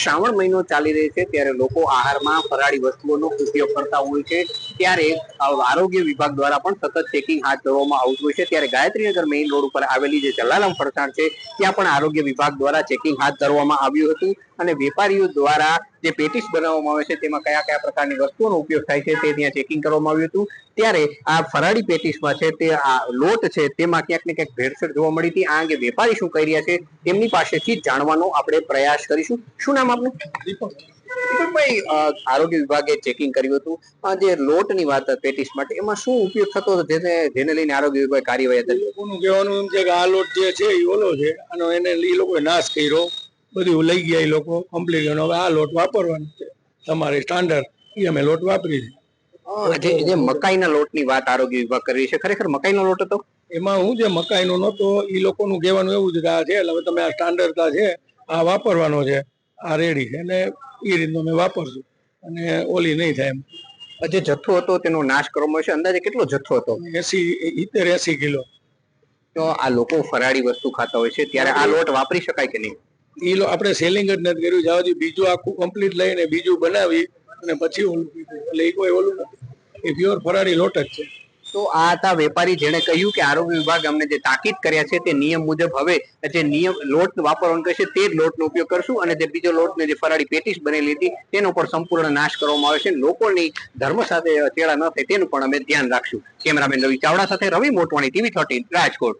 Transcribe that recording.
શ્રાવણ મહિનો ચાલી રહ્યો છે ત્યારે લોકો આહારમાં ફરાળી વસ્તુઓનો ઉપયોગ કરતા હોય છે. ત્યારે આરોગ્ય વિભાગ દ્વારા પણ સતત ચેકિંગ હાથ ધરવામાં આવતું હોય છે. ત્યારે ગાયત્રીનગર મેઇન રોડ ઉપર આવેલી જે જલારામ ફરસાણ છે, ત્યાં પણ આરોગ્ય વિભાગ દ્વારા ચેકિંગ હાથ ધરવામાં આવ્યું હતું અને વેપારીઓ દ્વારા જે પેટીસ બનાવવામાં આવે છે તેમાં કયા કયા પ્રકારની વસ્તુઓનો ઉપયોગ થાય છે તે ત્યાં ચેકિંગ કરવામાં આવ્યું હતું. ત્યારે આ ફરાળી પેટીસમાં છે તે આ લોટ છે તેમાં ક્યાંક ને ક્યાંક ભેળસેળ જોવા મળી હતી. આ અંગે વેપારી શું કહી રહ્યા છે તેમની પાસેથી જાણવાનો આપણે પ્રયાસ કરીશું. શું નામ આપનું? અ, આરોગ્ય વિભાગે ચેકિંગ કર્યું હતું. આ જે લોટની વાત પેટીસ માટે એમાં શું ઉપયોગ થતો હતો જેને જેને લઈને આરોગ્ય વિભાગે કાર્યવાહી હતી લોકોનું કહેવાનું એમ છે કે આ લોટ જે છે એ ઓલો છે અને એને એ લોકોએ નાશ કર્યો. બધું લઈ ગયા એ લોકો કમ્પ્લીટ હવે આ લોટ વાપરવાનો છે. તમારે સ્ટાન્ડર્ડ એ અમે લોટ વાપરી છે જે મકાઈના લોટની વાત આરોગ્ય વિભાગ કરી છે ખરેખર મકાઈનો લોટ હતો? એમાં હું જે મકાઈનો નહોતો એ લોકોનું કહેવાનું એવું જ કે આ છે એટલે હવે તમે આ સ્ટાન્ડર્ડ છે આ વાપરવાનો છે આ રેડી છે. અને એ રીતનું અમે વાપરશું. અને ઓલી નહીં થાય એમ. જે જથ્થો હતો તેનો નાશ કરવામાં છે અંદાજે કેટલો જથ્થો હતો? એસી ઇતેર એસી કિલો. તો આ લોકો ફરાળી વસ્તુ ખાતા હોય છે ત્યારે આ લોટ વાપરી શકાય કે નહીં? એ આપણે સેલિંગ જ નથી કર્યું. જવા બીજું આખું કમ્પ્લીટ લઈને બીજું બનાવી અને પછી ઓલું એટલે એ કોઈ ઓલું નથી. એ પ્યોર ફરારી લોટ જ છે. તો આ હતા વેપારી જેણે કહ્યું કે આરોગ્ય વિભાગ અમને જે તાકીદ કર્યા છે તે નિયમ મુજબ હવે જે નિયમ લોટ વાપરવાનું કહે તે જ લોટનો ઉપયોગ કરશું અને જે બીજો લોટને જે ફરાળી પેટીસ બનેલી હતી તેનો પણ સંપૂર્ણ નાશ કરવામાં આવે છે. લોકોની ધર્મ સાથે ચેડા ન થાય તેનું પણ અમે ધ્યાન રાખશું. કેમેરામેન રવિ ચાવડા સાથે રવિ મોટવાણી ટીવી થર્ટીન રાજકોટ.